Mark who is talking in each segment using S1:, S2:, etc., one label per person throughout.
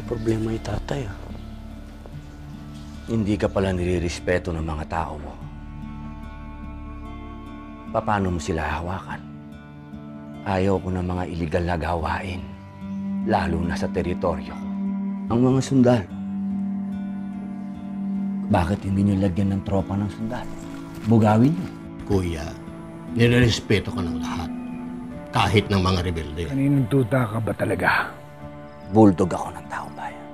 S1: may problema yung tatay ah.
S2: Hindi ka pala nilirespeto ng mga tao mo. Paano mo sila hawakan? Ayaw ko ng mga iligal na gawain, lalo na sa teritoryo ko. Ang mga sundalo, bakit hindi niyo lagyan ng tropa ng sundalo? Bugawin niyo.
S3: Kuya, nirerespeto ko ng lahat. Kahit ng mga rebelde.
S4: Kaninong tuta ka ba talaga?
S2: Bulldog ako ng taong bayan.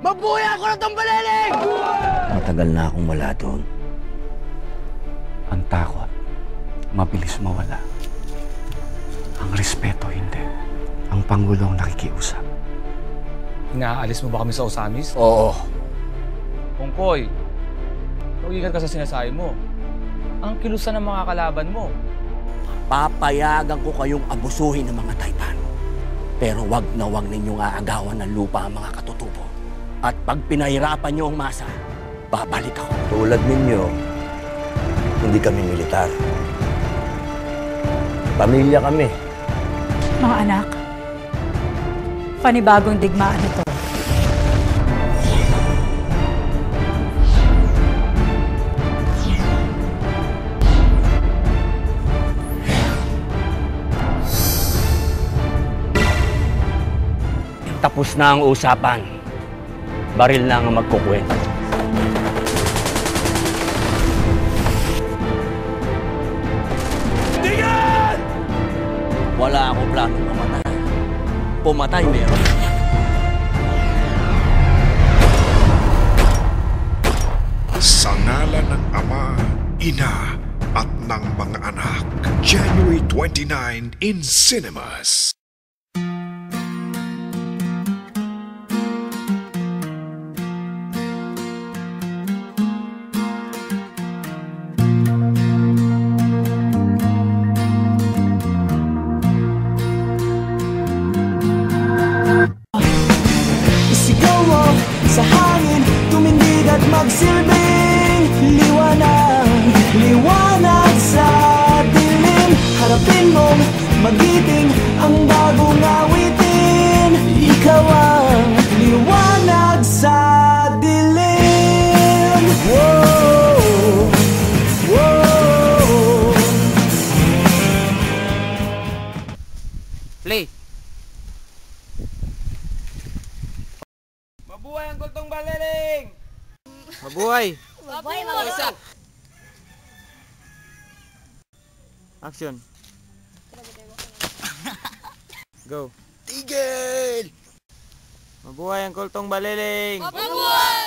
S2: Mabuhay ako ng tambaleling! Matagal na akong wala doon.
S1: Ang takot, mabilis mawala. Ang respeto, hindi. Ang Pangulo ang nakikiusap.
S5: Inaalis mo ba kami sa Osamis?
S2: Oo,
S5: Kongkoy, logikan ka sa sinasabi mo. Ang kilusan ng mga kalaban mo.
S2: papayagan ko kayong abusuhin ng mga Taipan. Pero wag na wag ninyong aagawan ng lupa ang mga katutubo. At pag pinahirapan niyo ang masa, babalik ako. Tulad ninyo, hindi kami militar. Pamilya kami.
S6: Mga anak, panibagong digmaan ito.
S2: Tapos na ang usapan. Baril lang ang magkukwento. Tingnan! Wala akong planong mamatay. Pumatay meron.
S7: Sa ngalan ng Ama, Ina, at ng mga anak. January 29 in cinemas.
S8: Magsilbing Liwanag, liwanag sa dilim Harapin mong magiting Ang bagong awitin Ikaw ang liwanag sa dilim Whoa, whoa.
S5: Play! Mabuhay ang kultong baliling! Mabuhay!
S9: Mabuhay mga
S5: Isa!
S10: Action. Go.
S3: Tigil!
S10: Mabuhay ang kultong baliling!
S9: Mabuhay!